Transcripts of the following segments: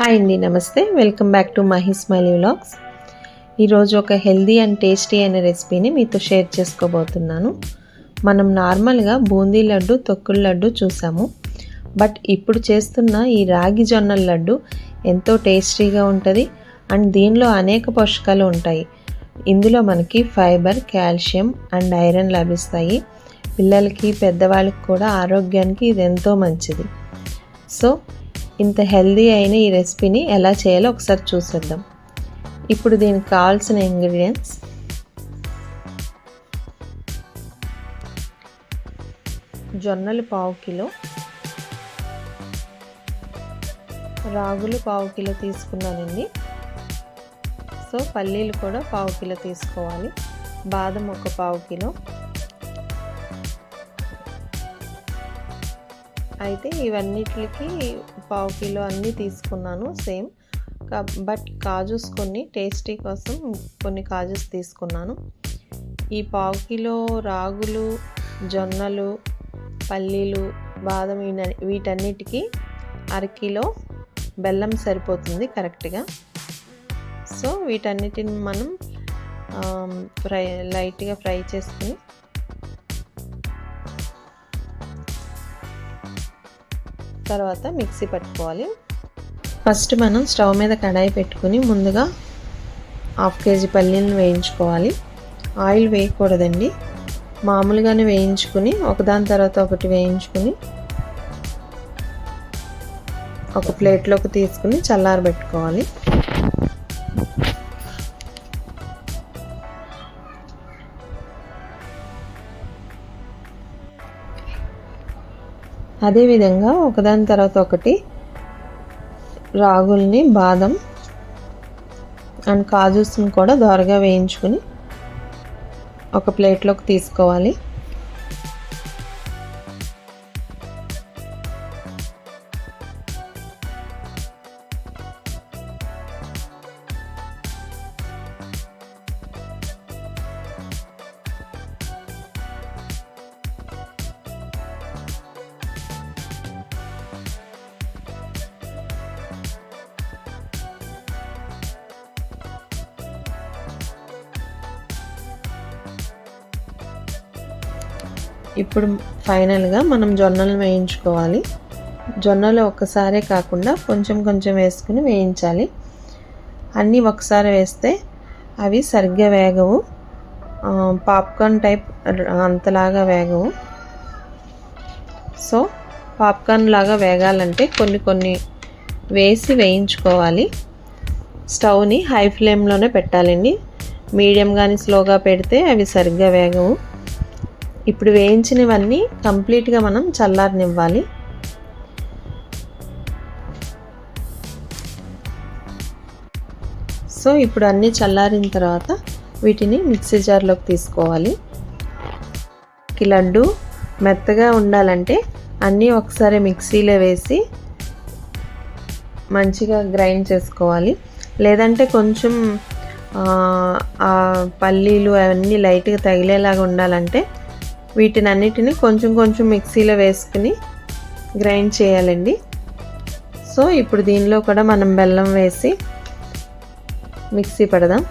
Hi అండి నమస్తే welcome back to Mahi smiley vlogs ఈరోజు ఒక హెల్దీ అండ్ టేస్టీ అయిన రెసిపీని మీతో షేర్ చేసుకోబోతున్నాను. మనం నార్మల్గా బూందీ లడ్డు తొక్కుల లడ్డు చూసాము. బట్ ఇప్పుడు చేస్తున్న ఈ రాగి జొన్నల లడ్డు ఎంతో టేస్టీగా ఉంటుంది అండ్ దీనిలో అనేక పోషకాలు ఉంటాయి. ఇందులో మనకి ఫైబర్ కాల్షియం అండ్ ఐరన్ లభిస్తాయి. పిల్లలకి పెద్దవాళ్ళకి కూడా ఆరోగ్యానికి ఇది ఎంతో మంచిది. సో ఇంత హెల్దీ అయిన ఈ రెసిపీని ఎలా చేయాలో ఒకసారి చూసేద్దాం. ఇప్పుడు దీనికి కావాల్సిన ఇంగ్రీడియంట్స్. జొన్నలు పావు కిలో. రాగులు పావు కిలో తీసుకున్నానండి. సో పల్లీలు కూడా పావు కిలో తీసుకోవాలి. బాదం ఒక పావు కిలో. అయితే ఇవన్నిటికి పావు కిలో అన్నీ తీసుకున్నాను సేమ్. బట్ కాజూస్ కొన్ని టేస్టీ కోసం కొన్ని కాజూస్ తీసుకున్నాను. ఈ పావు కిలో రాగులు జొన్నలు పల్లీలు బాదం వీటన్నిటికీ అరకిలో బెల్లం సరిపోతుంది కరెక్ట్గా. సో వీటన్నిటిని మనం ఫ్రై లైట్గా ఫ్రై చేసుకుని తర్వాత మిక్సీ పట్టుకోవాలి. ఫస్ట్ మనం స్టవ్ మీద కడాయి పెట్టుకుని ముందుగా హాఫ్ కేజీ పల్లీలను వేయించుకోవాలి. ఆయిల్ వేయకూడదండి. మామూలుగానే వేయించుకుని ఒకదాని తర్వాత ఒకటి వేయించుకుని ఒక ప్లేట్లోకి తీసుకుని చల్లారబెట్టుకోవాలి. అదేవిధంగా ఒకదాని తర్వాత ఒకటి రాగుల్ని బాదం అండ్ కాజూస్ని కూడా దోరగా వేయించుకుని ఒక ప్లేట్లోకి తీసుకోవాలి. ఇప్పుడు ఫైనల్గా మనం జొన్నలు వేయించుకోవాలి. జొన్నలు ఒక్కసారే కాకుండా కొంచెం కొంచెం వేసుకుని వేయించాలి. అన్నీ ఒకసారి వేస్తే అవి సరిగ్గా వేగవు. పాప్కార్న్ టైప్ అంతలాగా వేగవు. సో పాప్కార్న్ లాగా వేగాలంటే కొన్ని కొన్ని వేసి వేయించుకోవాలి. స్టవ్ని హై ఫ్లేమ్లోనే పెట్టాలండి. మీడియం కానీ స్లోగా పెడితే అవి సరిగ్గా వేగవు. ఇప్పుడు వేయించినవన్నీ కంప్లీట్గా మనం చల్లారనివ్వాలి. సో ఇప్పుడు అన్నీ చల్లారిన తర్వాత వీటిని మిక్సీ జార్లోకి తీసుకోవాలి. లడ్డు మెత్తగా ఉండాలంటే అన్నీ ఒకసారి మిక్సీలో వేసి మంచిగా గ్రైండ్ చేసుకోవాలి. లేదంటే కొంచెం పల్లీలు అవన్నీ లైట్గా తగిలేలాగా ఉండాలంటే వీటిని అన్నిటిని కొంచెం కొంచెం మిక్సీలో వేసుకుని గ్రైండ్ చేయాలండి. సో ఇప్పుడు దీనిలో కూడా మనం బెల్లం వేసి మిక్సీ పడదాం.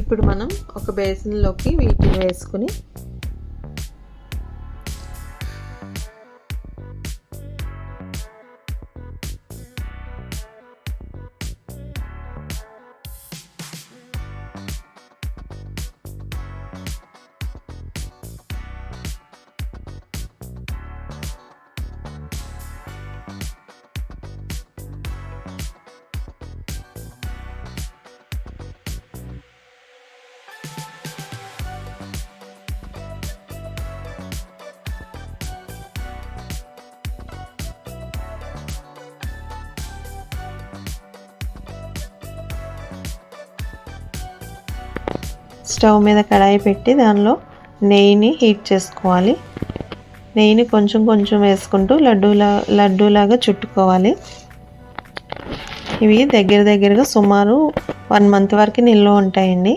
ఇప్పుడు మనం ఒక బేసిన్లోకి వీటిని వేసుకుని స్టవ్ మీద కడాయి పెట్టి దానిలో నెయ్యిని హీట్ చేసుకోవాలి. నెయ్యిని కొంచెం కొంచెం వేసుకుంటూ లడ్డూలా లడ్డూలాగా చుట్టుకోవాలి. ఇవి దగ్గర దగ్గరగా సుమారు వన్ మంత్ వరకు నిల్వ ఉంటాయండి.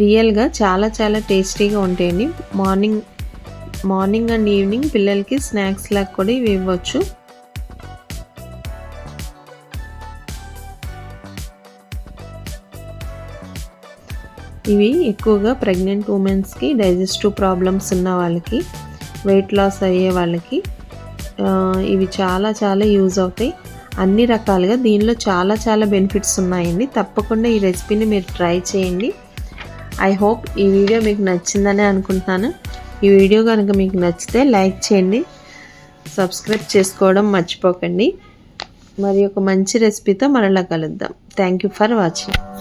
రియల్గా చాలా చాలా టేస్టీగా ఉంటాయండి. మార్నింగ్ మార్నింగ్ అండ్ ఈవినింగ్ పిల్లలకి స్నాక్స్ లాగా కూడా ఇవి ఇవ్వచ్చు. ఇవి ఎక్కువగా ప్రెగ్నెంట్ ఉమెన్స్కి డైజెస్టివ్ ప్రాబ్లమ్స్ ఉన్న వాళ్ళకి వెయిట్ లాస్ అయ్యే వాళ్ళకి ఇవి చాలా చాలా యూజ్ అవుతాయి. అన్ని రకాలుగా దీనిలో చాలా చాలా బెనిఫిట్స్ ఉన్నాయండి. తప్పకుండా ఈ రెసిపీని మీరు ట్రై చేయండి. ఐ హోప్ ఈ వీడియో మీకు నచ్చిందనే అనుకుంటున్నాను. ఈ వీడియో కనుక మీకు నచ్చితే లైక్ చేయండి. సబ్స్క్రైబ్ చేసుకోవడం మర్చిపోకండి. మరి ఒక మంచి రెసిపీతో మరలా కలుద్దాం. Thank you for watching